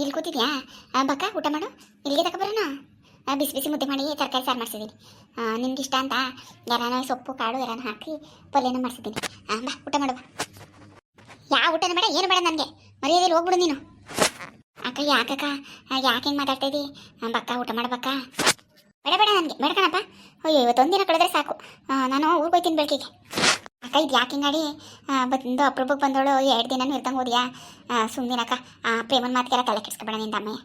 ಇಲ್ಲಿ ಕೂತಿದ್ಯಾ? ಬಕ್ಕ, ಊಟ ಮಾಡು. ಇಲ್ಲಿಗೆ ತಕ ಬರೋಣ? ಬಿಸಿ ಬಿಸಿ ಮುದ್ದೆ ಮಾಡಿ ತರಕಾರಿ ಸಾರು ಮಾಡಿಸಿದ್ದೀನಿ ನಿಮ್ಗೆ ಇಷ್ಟ ಅಂತ ಯಾರಾನ ಸೊಪ್ಪು, ಕಾಳು ಯಾರಾನ ಹಾಕಿ ಪಲ್ಯನ ಮಾಡಿಸಿದ್ದೀನಿ ಬಾ, ಊಟ ಮಾಡುವ ಯಾವ ಊಟನೂ ಬೇಡ, ಏನು ಬೇಡ ನನಗೆ. ಮರ್ಯಾದೆಯಲ್ಲಿ ಹೋಗ್ಬಿಡು ನೀನು. ಅಕ್ಕ, ಯಾಕಕ್ಕ? ಯಾಕೆ ಹಿಂಗೆ ಮಾತಾಡ್ತಾ ಇದ್ದಿ ಬಕ್ಕ, ಊಟ ಮಾಡಬಕ್ಕ ಬೇಡ ಬೇಡ ನನಗೆ. ಬೇಡ ಕಣಪ್ಪ. ಅಯ್ಯೋ ಇವತ್ತೊಂದಿನ ಕಳೆದ್ರೆ ಸಾಕು. ನಾನು ಊರಿಗೆ ಹೋಗ್ತೀನಿ ಬೆಳಕಿಗೆ ಅಕ್ಕ, ಇದು ಯಾಕೆ ಹಿಂಗಾಡಿ ಬಂದು ಅಪ್ರೂಪಕ್ಕೆ ಬಂದವಳು, ಎರಡು ದಿನನೂ ಇರ್ದಂಗೆ ಹೋದ್ಯಾ? ಸುಮ್ಮನಿರಕ್ಕ ಪ್ರೇಮನ್ ಮಾತಿಗೆಲ್ಲ ತಲೆ ಕೆಡ್ಸ್ಕೊಬೇಡ ನಿಂದ ಅಮ್ಮಯ್ಯ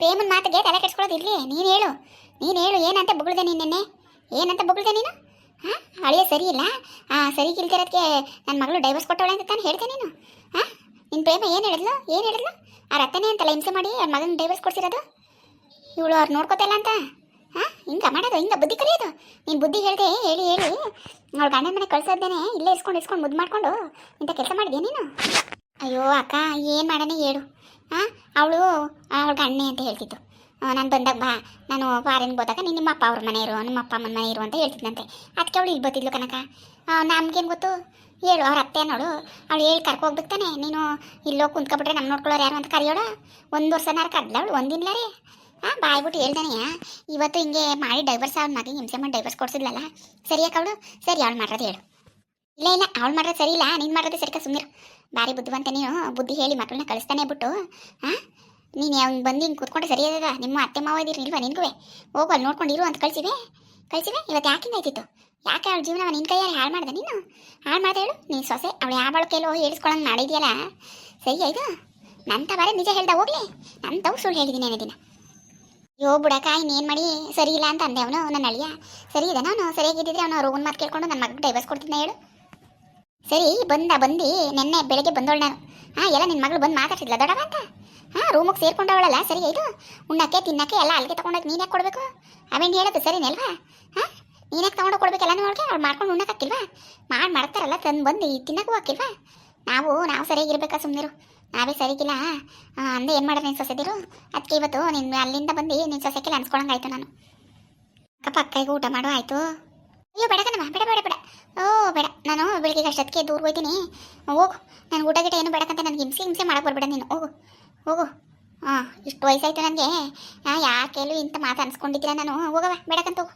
ಪ್ರೇಮನ್ ಮಾತಿಗೆ ತಲೆ ಕೆಡ್ಸ್ಕೊಳ್ಳೋದು ಇರಲಿ, ನೀನು ಹೇಳು. ನೀನು ಹೇಳು, ಏನಂತ ಬೊಗಳ್ದೆ ನೀನು ನೆನ್ನೆ? ಏನಂತ ಬುಗಳ್ದೆ ನೀನು? ಹಾಂ? ಅಳಿಯ ಸರಿ ಇಲ್ಲ? ಸರಿ ಇಲ್ದಿರೋದಕ್ಕೆ ನನ್ನ ಮಗಳು ಡೈವರ್ಸ್ ಕೊಟ್ಟವಳೆ ಅಂತ ತಾನು ಹೇಳ್ದೆ ನೀನು? ಹಾಂ? ನಿನ್ನ ಪ್ರೇಮ ಏನು ಹೇಳಿದ್ಲು? ಏನು ಹೇಳಿದ್ಲು? ಆ ರತ್ತನೇ ಅಂತಲ್ಲ ಹಿಂಸೆ ಮಾಡಿ ಅವ್ರ ಮಗನ ಡೈವರ್ಸ್ ಕೊಡ್ಸಿರೋದು? ಇವಳು ಅವ್ರು ನೋಡ್ಕೋತಿಲ್ಲ ಅಂತ? ಹಿಂಗೆ ಮಾಡೋದು ಹಿಂಗ ಬುದ್ಧಿ ಕಲಿಯೋದು? ನೀನು ಬುದ್ಧಿ ಹೇಳಿದೆ ಹೇಳಿ ಹೇಳಿ. ಅವಳು ಗಂಡನ ಮನೆ ಕಳ್ಸೋದೇನೆ ಇಲ್ಲೇ ಇಸ್ಕೊಂಡು ಇಸ್ಕೊಂಡು ಮುದ್ದು ಮಾಡ್ಕೊಂಡು ಇಂಥ ಕೆಲಸ ಮಾಡಿದ್ಯಾ ನೀನು? ಅಯ್ಯೋ ಅಕ್ಕ, ಏನು ಮಾಡೋಣ ಹೇಳು. ಹಾಂ ಅವಳು, ಅವಳ ಗಣ್ಣೆ ಅಂತ ಹೇಳ್ತಿದ್ದು. ನಾನು ಬಂದಾಗ ಬಾ, ನಾನು ಫಾರಿನ್ ಹೋದಾಗ ನೀನು ಅವ್ರ ಮನೆ ಇರು, ನಿಮ್ಮ ಅಪ್ಪ ಅಮ್ಮನ ಮನೆ ಇರು ಅಂತ ಹೇಳ್ತಿದ್ದಂತೆ ಅದಕ್ಕೆ ಅವಳು ಇಲ್ಲಿ ಬತ್ತಿದ್ಲು ಕನಕ ನಮ್ಗೇನು ಗೊತ್ತು? ಹೇಳು, ಅವ್ರ ಅತ್ತೆ ನೋಡು. ಅವಳು ಹೇಳಿ ಕರ್ಕೊ ಹೋಗ್ಬೇಕು ತಾನೆ. ನೀನು ಇಲ್ಲೋ ಕುಂತ್ಕೊಬಿಟ್ರೆ ನಮ್ಮ ನೋಡ್ಕೊಳ್ಳೋರು ಯಾರು ಅಂತ ಕರೆಯೋಳ ಒಂದು ವರ್ಷನಾರು ಕರ್ದ್ಲ ಅವಳು ಒಂದಿನ ರೀ ಬಾಯ್ಬಿಟ್ಟು ಹೇಳ್ದಾನೆಯ ಇವತ್ತು ಹಿಂಗೆ ಮಾಡಿ ಡೈವರ್ಸ್ ಅವ್ನ ಮಗ ಹಿಂಸೆ ಮಾಡಿ ಡೈವರ್ಸ್ ಕೊಡ್ಸಿದ್ಲಲ್ಲ? ಸರಿಯಾಕ ಅವಳು? ಸರಿ, ಅವಳು ಮಾಡೋದು ಹೇಳು. ಇಲ್ಲ ಇಲ್ಲ, ಅವಳು ಮಾಡೋದು ಸರಿ ಇಲ್ಲ, ನೀನು ಮಾಡೋದು ಸರಿಕ ಸುಮ್ಮನೆ ಭಾರಿ ಬುದ್ಧಿವಂತ ನೀನು, ಬುದ್ಧಿ ಹೇಳಿ ಮಕ್ಕಳನ್ನ ಕಳಿಸ್ತಾನೆ ಬಿಟ್ಟು, ಹಾಂ? ನೀನು ಅವ್ನು ಬಂದು ಹಿಂಗೆ ಕೂತ್ಕೊಂಡು ಸರಿ ಅದ, ನಿಮ್ಮ ಅತ್ತೆ ಮಾವ ಇದ್ದೀರಿ ಇಲ್ವಾ ನಿನ್ಗೂ ಹೋಗು ಅಲ್ಲಿ ನೋಡ್ಕೊಂಡು ಇರು ಅಂತ ಕಳಿಸಿವೆ. ಕಳಿಸಿವೆ? ಇವತ್ತು ಯಾಕೆ ಹಿಂಗಾಯ್ತಿತ್ತು ಯಾಕೆ ಅವಳ ಜೀವನ ನಿನ್ನ ಕೈಯಲ್ಲಿ ಹಾಳು ಮಾಡ್ದೆ ನೀನು? ಹಾಳು ಮಾಡ್ದೆ ಹೇಳು, ನೀನು ಸೊಸೆ, ಅವಳು ಯಾವ ಕೈಲೋ ಹೇಳಿಸ್ಕೊಳಂಗೆ ಮಾಡಿದ್ಯಲ್ಲ? ಸರಿ ಆಯ್ತು? ನಂತ ಬಾರಿ ನಿಜ ಹೇಳ್ದ, ಹೋಗ್ಲಿ. ನಂತವು ತವು ಸುಳ್ಳು ಹೇಳಿದ್ದೀನಿ ದಿನ. ಯೋ ಬುಡಕ ಇನ್ನೇನು ಮಾಡಿ? ಸರಿ ಇಲ್ಲ ಅಂತ ಅಂದೆ ಅವನು, ನನ್ನ ಅಳಿಯ. ಸರಿ ಇದೆ ನಾನು ಸರಿಯಾಗಿದ್ದಿದ್ರೆ ಅವನು ರೋಗನ್ ಮಾತು ಕೇಳ್ಕೊಂಡು ನನ್ನ ಮಗಗೆ ಡೈವರ್ಸ್ ಕೊಡ್ತಿದ್ದೆ ಹೇಳು. ಸರಿ, ಬಂದ ಬಂದು, ನೆನ್ನೆ ಬೆಳಗ್ಗೆ ಬಂದವಳು ನಾನು ಹಾಂ, ಎಲ್ಲ ನಿನ್ನ ಮಗಳು ಬಂದು ಮಾತಾಡ್ತಿದ್ಲ ದೊಡ್ಡವ ಅಂತ? ಹಾಂ ರೂಮಿಗೆ ಸೇರ್ಕೊಂಡವಳಲ್ಲ, ಸರಿ ಇದು ಉಣ್ಣಕ್ಕೆ, ತಿನ್ನಕ್ಕೆ, ಎಲ್ಲ ಅಲ್ಲಿಗೆ ತೊಗೊಂಡೋಗಿ ನೀನೇ ಕೊಡಬೇಕು? ಅವೇನು ಹೇಳೋದು ಸರಿನಲ್ವಾ ಹಾಂ ನೀನಕ್ಕೆ ತೊಗೊಂಡು ಕೊಡ್ಬೇಕೆಲ್ಲ ನೋಡ್ಕೆ ಅವ್ಳು ಮಾಡ್ಕೊಂಡು ಉಣ್ಣಕ್ಕಾಕಿಲ್ವಾ ಮಾಡಿ ಮಾಡ್ತಾರಲ್ಲ, ತಂದು ಬಂದು ತಿನ್ನಕ್ಕೂ ಹಾಕಿಲ್ವಾ ನಾವು ನಾವು ಸರಿಯಾಗಿರ್ಬೇಕಾ ಸುಮ್ಮನಿರು ನಾವೇ ಸರಿಗಿಲ್ಲ ಅಂದೆ ಏನು ಮಾಡೋದು ನಿನ್ನ ಸೊಸೆದಿರು? ಅದಕ್ಕೆ ಇವತ್ತು ನಿನ್ನ ಅಲ್ಲಿಂದ ಬಂದು ನಿನ್ನ ಸೊಸೆಗೆ ಅನ್ಸ್ಕೊಳಂಗಾಯ್ತು ನಾನು. ಅಕ್ಕ ಅಕ್ಕಗೆ ಊಟ ಮಾಡೋ, ಆಯಿತು. ಅಯ್ಯೋ, ಬೇಡ ಕಣಮ್ಮ ಬೇಡ ಬೇಡ ಬೇಡ. ಓ, ಬೇಡ. ನಾನು ಬೆಳಿಗ್ಗೆ ಅಷ್ಟೊತ್ತಿಗೆ ದೂರ ಹೋಗ್ತೀನಿ ಹೋಗು. ನಾನು ಊಟ ಗಿಟ ಏನು ಬೇಡಕ್ಕಂತ ನನಗೆ ಹಿಂಸೆ ಹಿಂಸೆ ಮಾಡಕ್ಕೆ ಬರಬೇಡ ನೀನು. ಹೋಗು. ಹೋಗು. ಹಾಂ ಇಷ್ಟು ವಯಸ್ಸಾಯ್ತು ನನಗೆ. ಹಾಂ ಯಾಕೆಲ್ಲೂ ಇಂಥ ಮಾತು ಅನ್ಸ್ಕೊಂಡಿದ್ದೀರ ನಾನು? ಹೋಗವ ಬೇಡಕಂತ ಹೋಗು.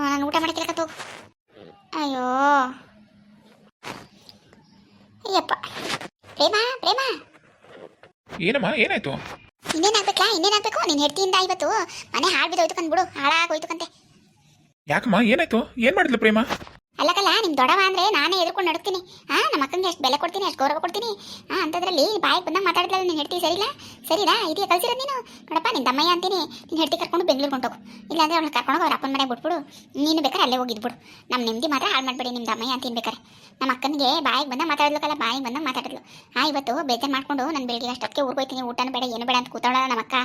ನಾನು ಊಟ ಮಾಡ್ಕಿರಕಂತ ಹೋಗು. ಅಯ್ಯೋ. ಅಯ್ಯಪ್ಪ. ಪ್ರೇಮ ಪ್ರೇಮ. ಏನಮ್ಮ ಏನಾಯ್ತು? ಇನ್ನೇನಾಗ್ಬೇಕಾ ಇನ್ನೇನಾಗಬೇಕು ನೀನು ಹೆಡ್ತಿಯಿಂದ ಇವತ್ತು ಮನೆ ಹಾಳು ಬಿದ್ದೋಯ್ತು ಕಂದ್ಬಿಡು ಹಾಳಾಗೋಯ್ತು ಕಂತೆ. ಯಾಕಮ್ಮ? ಏನಾಯ್ತು? ಏನ್ ಮಾಡಿದ್ಲು ಪ್ರೇಮ? ಅಲ್ಲಕಲ್ಲ ನಿಮ್ ದೊಡವ ಅಂದ್ರೆ ನಾನೇ ಎದುರ್ಕೊಂಡು ನಡ್ತೀನಿ ಹಾ ನಮ್ಮ ಅಕ್ಕಂಗೆ ಎಷ್ಟು ಬೆಲೆ ಕೊಡ್ತೀನಿ ಎಷ್ಟು ಗೌರವ ಕೊಡ್ತೀನಿ. ಹಾ ಅಂತದ್ರಲ್ಲಿ ಬಾಯಿಗೆ ಬಂದಾಗ ಮಾತಾಡಿದ್ರೆ ನೀನು ಹೆಡ್ತಿ ಸರಿಲ್ಲ ಸರಿನಾ ಇದೀಗ ಕಲ್ಸಿರೋದು ನೀನು? ನೋಡಪ್ಪ ನಿನ್ನ ತಮ್ಮಯ್ಯ ಅಂತೀನಿ. ನೀನು ಹೆಡ್ತಿ ಕರ್ಕೊಂಡು ಬೆಂಗಳೂರು ಹೊಂಟೋಗು ಇಲ್ಲಾಂದ್ರೆ ಅವ್ಳನ್ನ ಕರ್ಕೊಂಡು ಅವ್ರ ಅಪ್ಪನ ಮನೆಗೆ ಬಿಟ್ಬಿಡು. ನೀನು ಬೇಕಾದ್ರೆ ಅಲ್ಲೇ ಹೋಗಿದ್ಬಿಡು ನಮ್ಮ ನೆಮ್ಮದಿ ಮಾತ್ರ ಹಾಳು ಮಾಡಬೇಡಿ ನಿಮ್ಮ ತಮ್ಮಯ್ಯ ಅಂತೀನಿ ಬೇಕಾರೆ. ನಮ್ಮ ಅಕ್ಕನಿಗೆ ಬಾಯಿಗೆ ಬಂದಾಗ ಮಾತಾಡ್ಲಕ್ಕಲ್ಲ ಬಾಯಿಗೆ ಬಂದಾಗ ಮಾತಾಡಿದ್ಲು. ಹಾ ಇವತ್ತು ಬೇಜಾರು ಮಾಡ್ಕೊಂಡು ನಾನು ಬೆಳಿಗ್ಗೆ ಅಷ್ಟೊತ್ತಿಗೆ ಊರಿಗೆ ಹೋಗ್ತೀನಿ ಊಟನ ಬೇಡ, ಏನು ಬೇಡ ಅಂತ ಕೂತಾಳ ನಮ್ಮ ಅಕ್ಕ.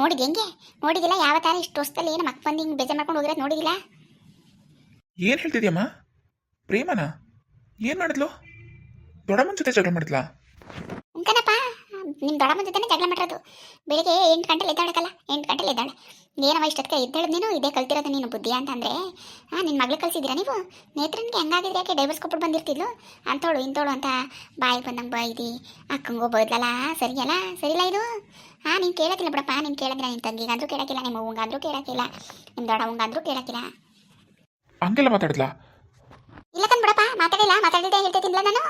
ನೋಡಿದ್ ಹೆಂಗೆ? ನೋಡಿದಿಲ್ಲ ಯಾವ ಥರ ಇಷ್ಟು ವರ್ಷದಲ್ಲಿ ನಮ್ಮ ಅಕ್ಕ ಬಂದು ಹಿಂಗೆ ಬೇಜಾರು ಮಾಡ್ಕೊಂಡು ಹೋಗಿರೋದು ನೋಡಿದಿಲ್ಲ ಏನ್ ಹೇಳ್ತಿದ್ಯಮ್ಮ? ಪ್ರೇಮನ? ಏನ್ ಮಾಡಿದ್ಲು? ದೊಡ್ಡಮ್ಮನ ಜೊತೆ ಜಗಳ ಮಾಡಿದ್ಲಾ? ಉಂಕನಪ್ಪ ನಿಮ್ಮ ದೊಡ್ಡಮ್ಮನ ಜೊತೆನೇ ಜಗಳ ಮಾಡಿರೋದು. ಬೆಳಿಗ್ಗೆ ಎಂಟು ಗಂಟೆಲಿ ಎದ್ದಾಳಕಲ್ಲ ಎಂಟು ಗಂಟೆಲಿ ಎದ್ದಾಳೆ. ಏನವ ಇಷ್ಟೊತ್ತಿಗೆ ಎದ್ದೇಳದ್ ನೀನು? ಇದೇ ಕಲ್ತಿರೋದು ನೀನು ಬುದ್ಧಿ ಅಂತಂದ್ರೆ? ಹಾಂ ನಿನ್ನ ಮಗಳು ಕಲ್ಸಿದ್ದೀರಾ ನೀವು? ನೇತ್ರನಿಗೆ ಹಂಗಾಗಿದ್ರೆ ಯಾಕೆ ಡೈವರ್ಸ್ ಕೊಟ್ಬಿಟ್ಟು ಬಂದಿರ್ತಿದ್ಲು? ಅಂತೋಳು ಇಂತೋಳು ಅಂತ ಬಾಯಿಗೆ ಬಂದಂಗೆ ಬಾಯಿದಿ ಅಕ್ಕಂಗೋ ಬೈದ್ಲಲ್ಲ ಸರಿಯಲ್ಲ? ಸರಿಲ್ಲ ಇದು? ಹಾಂ ನೀನು ಕೇಳಕ್ಕಿಲ್ಲ ಬಿಡಪ್ಪ ನೀನು ಕೇಳಕ್ಕಿಲ್ಲ ನಿನ್ನ ತಂಗಿಗಾದ್ರೂ ಕೇಳಕ್ಕಿಲ್ಲ ನಿಮ್ಮ ಅವ್ವಂಗಾದ್ರೂ ಕೇಳಕ್ಕಿಲ್ಲ ನಿಮ್ಮ ದೊಡ್ಡವಂಗಾದ್ರೂ ಕೇಳಕ್ಕಿಲ್ಲ. ಹಂಗೆಲ್ಲ ಮಾತಾಡಿದ್ಲಾ? ಮಾತಾಡಿಲ್ಲ ಮಾತಾಡಿದ್ದೆ ಹೇಳ್ತಿದ್ದಿಲ್ಲ ನಾನು?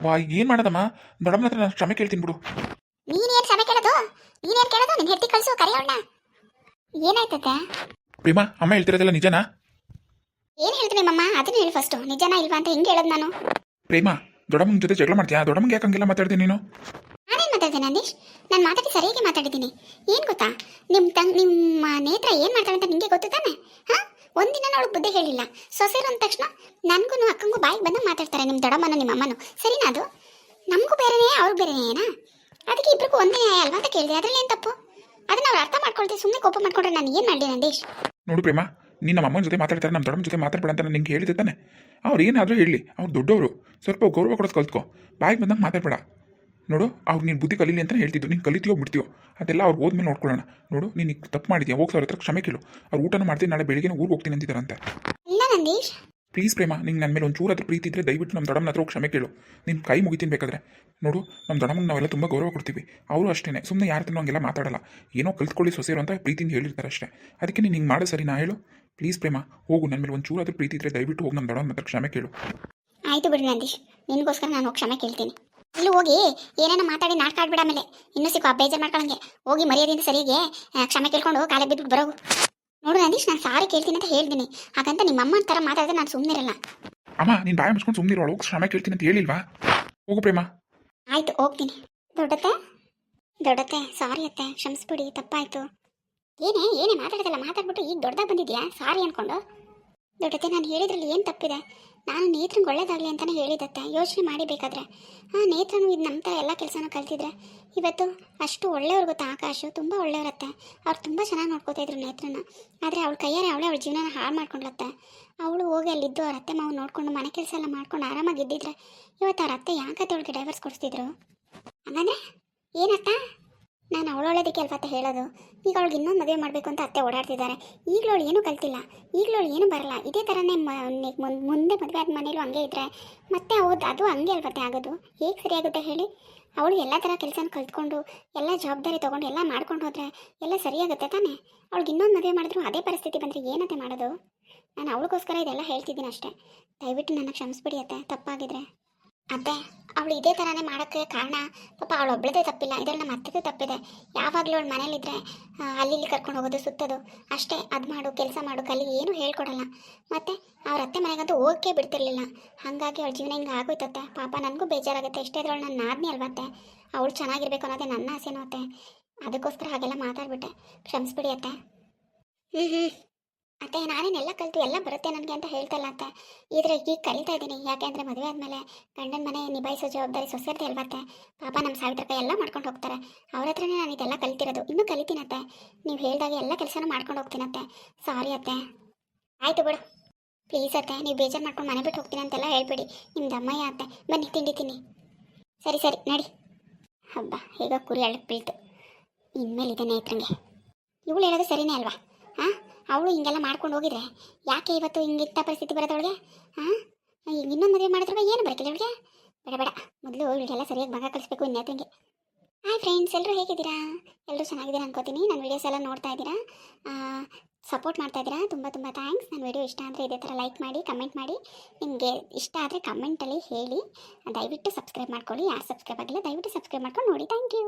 ವಾ ಏನ್ ಮಾಡೋದಮ್ಮ? ದೊಡ್ಡಮ್ಮನ ಹತ್ರ ನಾನು ಕ್ಷಮೆ ಕೇಳ್ತೀನಿ ಬಿಡು. ನೀನೇನ್ ಕ್ಷಮೆ ಕೇಳೋದು? ನೀನೇನ್ ಕೇಳೋದು? ನಿನ್ನ ಹೆತ್ತಿ ಕಳಿಸು ಕರೆಯೋಣ ಏನಾಯ್ತತೆ ಪ್ರೀಮಾ ಅಮ್ಮ ಹೇಳ್ತಿರೋದೆಲ್ಲ ನಿಜನಾ? ಏನು ಹೇಳ್ತೀನಿ ಮಮ್ಮ ಅದನ್ನ ಹೇಳಿ ಫಸ್ಟ್ ನಿಜನಾ ಇಲ್ವಾ ಅಂತ ಹೆಂಗ್ ಹೇಳೋದು ನಾನು? ಪ್ರೇಮ ದೊಡ್ಡಮ್ಮನ ಜೊತೆ ಜಗಳ ಮಾಡ್ತೀಯಾ? ದೊಡ್ಡಮ್ಮಂಗೆ ಯಾಕೆ ಹಂಗೆಲ್ಲ ಮಾತಾಡ್ತೀನಿ ನೀನು? ನಾನೇನು ಮಾತಾಡ್ತೀನಿ ನಂದೀಶ್ ನಾನು ಮಾತಾಡಿ ಸರಿಯಾಗಿ ಮಾತಾಡಿದ್ದೀನಿ. ಏನು ಗೊತ್ತಾ? ನಿಮ್ಮ ತಂಗ್ ನಿಮ್ಮ ನೇತ್ರ ಏನು ಮಾಡ್ತಾಳೆ ಅಂತ ನಿಮಗೆ ಗೊತ್ತು ತಾನೆ? ಹಾಂ? ಒಂದಿನ ಅವಳು ಬುದ್ಧಿ ಹೇಳಿಲ್ಲ. ಸೊಸೆರು ಅಂದ ತಕ್ಷಣ ನನಗೂ ಅಕ್ಕಂಗೂ ಬಾಯಿಗೆ ಬಂದಾಗ ಮಾತಾಡ್ತಾರೆ ನಿಮ್ಮ ದೊಡ್ಡಮ್ಮನ ನಿಮ್ಮ ಅಮ್ಮನು. ಸರಿನಾ ಅದು? ನಮಗೂ ಬೇರೆನೇ, ಅವ್ರು ಏನ ಅದಕ್ಕೆ ಇಬ್ಬರಿಗೂ ಒಂದೇ ನ್ಯಾಯ ಅಲ್ವಾ? ಅಂತ ಕೇಳಿದೆ. ಅದರಲ್ಲಿ ಏನು ತಪ್ಪು? ಅದನ್ನ ಅವ್ರು ಅರ್ಥ ಮಾಡ್ಕೊಳ್ತೀವಿ ಸುಮ್ಮನೆ ಕೋಪ ಮಾಡ್ಕೊಂಡ್ರೆ ನಾನು ಏನು ಮಾಡಲಿ ನಂದೀಶ್? ನೋಡು ಪ್ರೇಮ ನಿನ್ನ ಅಮ್ಮನ ಜೊತೆ ಮಾತಾಡ್ತಾರೆ, ನಮ್ಮ ದೊಡ್ಡಮ್ಮ ಜೊತೆ ಮಾತಾಡ್ಬೇಡ ಅಂತ ನಾನು ನಿಂಗೆ ಹೇಳಿದ್ದೆ ತಾನೆ. ಅವ್ರು ಏನಾದರೂ ಹೇಳಿ, ಅವ್ರು ದೊಡ್ಡವರು. ಸ್ವಲ್ಪ ಗೌರವ ಕೊಡೋದು ಕಲ್ತ್ಕೊ. ಬಾಯಿಗೆ ಬಂದಂಗೆ ಮಾತಾಡ್ಬೇಡ. ನೋಡು ಅವ್ರು ನೀನು ಬುದ್ಧಿ ಕಲೀಲಿ ಅಂತ ಹೇಳ್ತಿದ್ದು ನೀನು ಕಲಿತೀಯೋ ಬಿಡ್ತೀಯೋ ಅದೆಲ್ಲ ಅವ್ರು ಹೋದ್ಮೇಲೆ ನೋಡ್ಕೊಳ್ಳೋಣ. ನೋಡು ನೀನು ತಪ್ಪು ಮಾಡಿದ್ಯಾ? ಹೋಗಿ ಅವ್ರ ಹತ್ರ ಕ್ಷಮೆ ಕೇಳು. ಅವ್ರು ಊಟನ ಮಾಡ್ತೀನಿ ನಾಳೆ ಬೆಳಿಗ್ಗೆ ಊರಿಗೆ ಹೋಗ್ತೀನಿ ಅಂತಿದ್ದಾರಂತೆ ಪ್ಲೀಸ್ ಪ್ರೇಮ ನಿಂಗೆ ನನ್ನ ಮೇಲೆ ಒಂದು ಹತ್ರ ಪ್ರೀತಿ ಇದ್ದರೆ ದಯವಿಟ್ಟು ನಮ್ಮ ದೊಡ್ಡಮ್ಮನ ಹತ್ರ ಹೋಗಿ ಕ್ಷಮೆ ಕೇಳು. ನಿನ್ನ ಕೈ ಮುಗಿತೀನಿ ಬೇಕಾದ್ರೆ. ನೋಡು ನಮ್ಮ ದೊಡ್ಡಮ್ಮನ ನಾವೆಲ್ಲ ತುಂಬ ಗೌರವ ಕೊಡ್ತೀವಿ. ಅವರು ಅಷ್ಟೇ ಸುಮ್ಮನೆ ಯಾರ ತಿನ್ನೋಂಗೆಲ್ಲ ಹಂಗೆಲ್ಲ ಮಾತಾಡಲ್ಲ. ಏನೋ ಕಲ್ತ್ಕೊಳ್ಳಿ ಸೊಸೆರು ಅಂತ ಪ್ರೀತಿಯಿಂದ ಹೇಳಿರ್ತಾರೆ ಅಷ್ಟೇ. ಅದಕ್ಕೆ ನೀನು ಹಿಂಗೆ ಮಾಡೋ ಸರಿ ನಾ ಹೇಳು. ಪ್ಲೀಸ್ ಪ್ರೇಮ ಹೋಗು ನನ್ನ ಮೇಲೆ ಒಂದು ಹತ್ರ ಪ್ರೀತಿ ಇದ್ದರೆ ದಯವಿಟ್ಟು ಹೋಗಿ ನಮ್ಮ ದೊಡ್ಡಮ್ಮನ ಹತ್ರ ಕ್ಷಮೆ ಕೇಳು. ಆಯಿತು ಬಿಡಿ ನಂದೀಶ್ ನಿನಗೋಸ್ಕರ ನಾನು ಕ್ಷಮೆ ಕೇಳ್ತೀನಿ. ಇಲ್ಲಿ ಹೋಗಿ ಏನೇನೋ ಮಾತಾಡಿ ನಾಟಕ ಆಡ್ಬಿಡ ಆಮೇಲೆ. ಇನ್ನೂ ಸಿಕ್ಕೋ ಬೇಜಾರು ಮಾಡ್ಕೊಳಂಗೆ. ಹೋಗಿ ಮರ್ಯಾದೆಯಿಂದ ಸರಿಗೆ ಕ್ಷಮೆ ಕೇಳ್ಕೊಂಡು ಕಾಲಿಗೆ ಬಿದ್ಬಿಟ್ಟು ಬರೋಗು. ನೋಡು ನಂದೀಶ್ ನಾನು ಸಾರಿ ಕೇಳ್ತೀನಿ ಅಂತ ಹೇಳ್ತೀನಿ ಹಾಗಂತ ನಿಮ್ಮ ಅಮ್ಮನ ಥರ ಮಾತಾಡಿದ್ರೆ ನಾನು ಸುಮ್ಮನಿರಲ್ಲ ಅಮ್ಮ ನೀನು ಬಾಯಿ ಮುಚ್ಕೊಂಡು ಸುಮ್ಮನಿರೋ ಇರೋಳು ಕ್ಷಮೆ ಕೇಳ್ತೀನಿ ಅಂತ ಹೇಳಿಲ್ವಾ? ಹೋಗು ಪ್ರೇಮ. ಆಯ್ತು ಹೋಗ್ತೀನಿ. ದೊಡ್ಡತ್ತೆ? ದೊಡ್ಡತ್ತೆ ಸಾರಿ ಅತ್ತೆ ಕ್ಷಮಿಸ್ಬಿಡಿ ತಪ್ಪಾಯ್ತು. ಏನೇ ಏನೇ ಮಾತಾಡೋದಲ್ಲ ಮಾತಾಡ್ಬಿಟ್ಟು ಈಗ ದೊಡ್ಡದಾಗ ಬಂದಿದ್ಯಾ? ಸಾರಿ ಅನ್ಕೊಂಡು. ದೊಡ್ಡತ್ತೆ ನಾನು ಹೇಳಿದ್ರಲ್ಲಿ ಏನು ತಪ್ಪಿದೆ? ನಾನು ನೇತ್ರನ್ ಒಳ್ಳೇದಾಗಲಿ ಅಂತಲೇ ಹೇಳಿದತ್ತೆ. ಯೋಚನೆ ಮಾಡಿ ಬೇಕಾದ್ರೆ. ಆ, ನೇತ್ರನು ಇದು ನಮ್ಮ ಥರ ಎಲ್ಲ ಕೆಲಸನೂ ಕಲ್ತಿದ್ರೆ. ಇವತ್ತು ಅಷ್ಟು ಒಳ್ಳೆಯವ್ರು ಗೊತ್ತಾ ಆಕಾಶು? ತುಂಬ ಒಳ್ಳೆಯವರತ್ತೆ. ಅವ್ರು ತುಂಬ ಚೆನ್ನಾಗಿ ನೋಡ್ಕೋತಾ ಇದ್ರು ನೇತ್ರನ ಆದರೆ ಅವ್ಳ ಕೈಯಾರೆ ಅವಳೇ ಅವ್ಳ ಜೀವನ ಹಾಳು ಮಾಡ್ಕೊಂಡ್ಲತ್ತೆ ಅವಳು ಹೋಗಿ ಅಲ್ಲಿದ್ದು ಅವ್ರ ಅತ್ತೆ ಮಾವು ನೋಡ್ಕೊಂಡು ಮನೆ ಕೆಲಸ ಎಲ್ಲ ಮಾಡ್ಕೊಂಡು ಆರಾಮಾಗಿ ಇದ್ದಿದ್ರೆ ಇವತ್ತು ಅವ್ರ ಅತ್ತೆ ಯಾಕತ್ತೆ ಅವಳಿಗೆ ಡೈವರ್ಸ್ ಕೊಡಿಸ್ತಿದ್ರು? ಹಂಗಂದ್ರೆ? ಏನತ್ತ ನಾನು ಅವಳೊಳ್ಳೇದಕ್ಕೆ ಅಲ್ವಾ ಅಂತ ಹೇಳೋದು. ಈಗ ಅವಳಿಗೆ ಇನ್ನೊಂದು ಮದುವೆ ಮಾಡಬೇಕು ಅಂತ ಅತ್ತೆ ಓಡಾಡ್ತಿದ್ದಾರೆ. ಈಗಲೂ ಅವಳು ಏನೂ ಕಲ್ತಿಲ್ಲ. ಈಗಲೂ ಅವಳು ಏನೂ ಬರಲ್ಲ. ಇದೇ ಥರನೇ ಮುಂದ್- ಮುಂದೆ ಮದುವೆ ಆದ ಮನೇಲೂ ಹಂಗೆ ಇದ್ದರೆ ಮತ್ತೆ ಹೌದು, ಅದು ಹಂಗೆ ಅಲ್ವತ್ತೆ ಆಗೋದು? ಹೇಗೆ ಸರಿಯಾಗುತ್ತೆ ಹೇಳಿ? ಅವಳು ಎಲ್ಲ ಥರ ಕೆಲಸನ ಕಲ್ತ್ಕೊಂಡು, ಎಲ್ಲ ಜವಾಬ್ದಾರಿ ತೊಗೊಂಡು, ಎಲ್ಲ ಮಾಡ್ಕೊಂಡು ಹೋದರೆ ಎಲ್ಲ ಸರಿಯಾಗುತ್ತೆ ತಾನೇ? ಅವಳಿಗೆ ಇನ್ನೊಂದು ಮದುವೆ ಮಾಡಿದ್ರು ಅದೇ ಪರಿಸ್ಥಿತಿ ಬಂದರೆ ಏನತ್ತೆ ಮಾಡೋದು? ನಾನು ಅವಳಿಗೋಸ್ಕರ ಇದೆಲ್ಲ ಹೇಳ್ತಿದ್ದೀನಿ ಅಷ್ಟೇ. ದಯವಿಟ್ಟು ನನ್ನ ಕ್ಷಮಿಸ್ಬಿಡಿ ಅತ್ತೆ, ತಪ್ಪಾಗಿದ್ರೆ. ಅತ್ತೆ ಅವಳು ಇದೇ ಥರನೇ ಮಾಡೋಕ್ಕೆ ಕಾರಣ, ಪಾಪ ಅವಳು ಒಬ್ಳದೇ ತಪ್ಪಿಲ್ಲ, ಇದರಲ್ಲಿ ನಮ್ಮ ಅತ್ತೆದು ತಪ್ಪಿದೆ. ಯಾವಾಗಲೂ ಅವಳು ಮನೇಲಿದ್ದರೆ ಅಲ್ಲಿ ಇಲ್ಲಿ ಕರ್ಕೊಂಡು ಹೋಗೋದು ಸುತ್ತೋದು. ಅಷ್ಟೇ, ಅದು ಮಾಡು, ಕೆಲಸ ಮಾಡು, ಕಲಿ ಏನೂ ಹೇಳ್ಕೊಡಲ್ಲ. ಮತ್ತು, ಅವ್ರ ಅತ್ತೆ ಮನೆಗಂತೂ ಓಕೆ ಬಿಡ್ತಿರ್ಲಿಲ್ಲ. ಹಾಗಾಗಿ ಅವಳ ಜೀವನ ಹಿಂಗೆ ಆಗೋಯ್ತತ್ತೆ. ಪಾಪ ನನಗೂ ಬೇಜಾರಾಗುತ್ತೆ. ಎಷ್ಟೇ ಇದ್ರವಳು ನನ್ನ ನಾದ್ನಿ ಅಲ್ವತ್ತೆ ಅವಳು ಚೆನ್ನಾಗಿರ್ಬೇಕು ಅನ್ನೋದೇ ನನ್ನ ಆಸೆನೂ ಅತ್ತೆ. ಅದಕ್ಕೋಸ್ಕರ ಹಾಗೆಲ್ಲ ಮಾತಾಡ್ಬಿಟ್ಟೆ. ಕ್ಷಮಿಸ್ಬಿಡಿ ಅತ್ತೆ. ಹ್ಞೂ ಹ್ಞೂ ಅತ್ತೆ, ನಾನೇನೆಲ್ಲ ಕಲಿತು ಎಲ್ಲ ಬರುತ್ತೆ ನನಗೆ ಅಂತ ಹೇಳ್ತಲ್ಲ ಅತ್ತೆ. ಇದ್ರೆ ಈಗ ಕಲಿತಾ ಇದ್ದೀನಿ. ಯಾಕೆಂದರೆ ಮದುವೆ ಆದಮೇಲೆ ಗಂಡನ ಮನೆ ನಿಭಾಯಿಸೋ ಜವಾಬ್ದಾರಿ ಸೊಸೆಯರ್ದು ಅಲ್ವತ್ತೆ ಪಾಪ ನಮ್ಮ ಸಾವಿರ ರೂಪಾಯಿ ಎಲ್ಲ ಮಾಡ್ಕೊಂಡು ಹೋಗ್ತಾರೆ. ಅವ್ರ ಹತ್ರನೇ ನಾನು ಇದೆಲ್ಲ ಕಲ್ತಿರೋದು. ಇನ್ನೂ ಕಲಿತೀನತ್ತೆ ನೀವು ಹೇಳಿದಾಗ ಎಲ್ಲ ಕೆಲಸನೂ ಮಾಡ್ಕೊಂಡು ಹೋಗ್ತೀನತ್ತೆ ಸಾರಿ ಅತ್ತೆ. ಆಯಿತು ಬಿಡು. ಪ್ಲೀಸ್ ಅತ್ತೆ, ನೀವು ಬೇಜಾರು ಮಾಡ್ಕೊಂಡು ಮನೆ ಬಿಟ್ಟು ಹೋಗ್ತೀನಿ ಅಂತೆಲ್ಲ ಹೇಳ್ಬೇಡಿ. ನಿಮ್ದು ಅಮ್ಮಯ್ಯ ಅತ್ತೆ. ಬನ್ನಿ, ತಿಂಡಿ ತಿನ್ನಿ. ಸರಿ ಸರಿ, ನಡಿ. ಹಬ್ಬ, ಹೇಗೋ ಕುರಿ ಅಳ್ಳಕ್ಕೆ ಬೀಳ್ತು. ಇನ್ಮೇಲೆ ಇದೆ ನೇತ್ರಂಗೆ. ಇವಳು ಹೇಳೋದು ಸರಿನೇ ಅಲ್ವಾ? ಹಾಂ ಅವಳು ಹಿಂಗೆಲ್ಲ ಮಾಡ್ಕೊಂಡು ಹೋಗಿದ್ರೆ? ಯಾಕೆ ಇವತ್ತು ಹಿಂಗಿತ್ತ ಪರಿಸ್ಥಿತಿ ಬರೋದವಳಿಗೆ? ಹಾಂ ಈಗ ಇನ್ನೊಂದು ಮದುವೆ ಮಾಡಿದ್ರೆ ಏನು ಬರಕಿಲ್ಲ ಅವಳಿಗೆ ಬೇಡ ಬೇಡ. ಮೊದಲು ಇವಳಿಗೆಲ್ಲ ಸರಿಯಾಗಿ ಭಾಗ ಕಳಿಸ್ಬೇಕು ಇನ್ನೇತಂಗೆ ಹಾಯ್ ಫ್ರೆಂಡ್ಸ್ ಎಲ್ಲರೂ ಹೇಗಿದ್ದೀರಾ? ಎಲ್ಲರೂ ಚೆನ್ನಾಗಿದ್ದೀರಾ ಅನ್ಕೋತೀನಿ. ನನ್ನ ವೀಡಿಯೋಸ್ ಎಲ್ಲ ನೋಡ್ತಾ ಇದ್ದೀರಾ? ಸಪೋರ್ಟ್ ಮಾಡ್ತಾ ಇದ್ದೀರಾ? ತುಂಬ ತುಂಬ ಥ್ಯಾಂಕ್ಸ್ ನನ್ನ ವೀಡಿಯೋ ಇಷ್ಟ ಅಂದರೆ ಇದೇ ಥರ ಲೈಕ್ ಮಾಡಿ ಕಮೆಂಟ್ ಮಾಡಿ. ನಿಮಗೆ ಇಷ್ಟ ಆದರೆ ಕಮೆಂಟಲ್ಲಿ ಹೇಳಿ. ದಯವಿಟ್ಟು ಸಬ್ಸ್ಕ್ರೈಬ್ ಮಾಡ್ಕೊಳ್ಳಿ. ಯಾರು ಸಬ್ಸ್ಕ್ರೈಬ್ ಆಗಿಲ್ಲ, ದಯವಿಟ್ಟು ಸಬ್ಸ್ಕ್ರೈಬ್ ಮಾಡ್ಕೊಂಡು ನೋಡಿ. Thank you